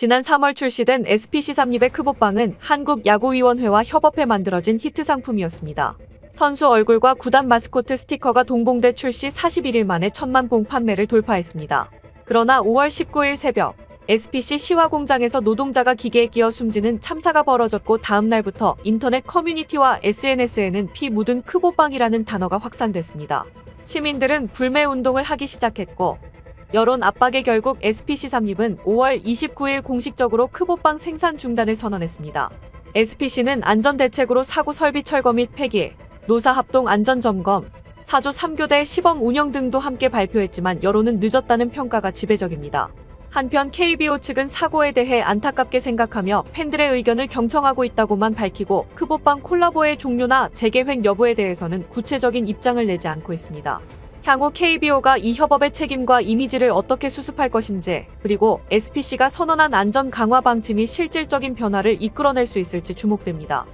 지난 3월 출시된 SPC3립의 크보빵은 한국야구위원회와 협업해 만들어진 히트 상품이었습니다. 선수 얼굴과 구단 마스코트 스티커가 동봉돼 출시 41일 만에 천만 봉 판매를 돌파했습니다. 그러나 5월 19일 새벽 SPC 시화 공장에서 노동자가 기계에 끼어 숨지는 참사가 벌어졌고 다음 날부터 인터넷 커뮤니티와 SNS에는 피 묻은 크보빵이라는 단어가 확산됐습니다. 시민들은 불매 운동을 하기 시작했고 여론 압박에 결국 SPC3립은 5월 29일 공식적으로 크보빵 생산 중단을 선언했습니다. SPC는 안전대책으로 사고 설비 철거 및 폐기, 노사 합동 안전 점검, 사조 3교대 시범 운영 등도 함께 발표했지만 여론은 늦었다는 평가가 지배적입니다. 한편 KBO 측은 사고에 대해 안타깝게 생각하며 팬들의 의견을 경청하고 있다고만 밝히고 크보빵 콜라보의 종료나 재계획 여부에 대해서는 구체적인 입장을 내지 않고 있습니다. 향후 KBO가 이 협업의 책임과 이미지를 어떻게 수습할 것인지, 그리고 SPC가 선언한 안전 강화 방침이 실질적인 변화를 이끌어낼 수 있을지 주목됩니다.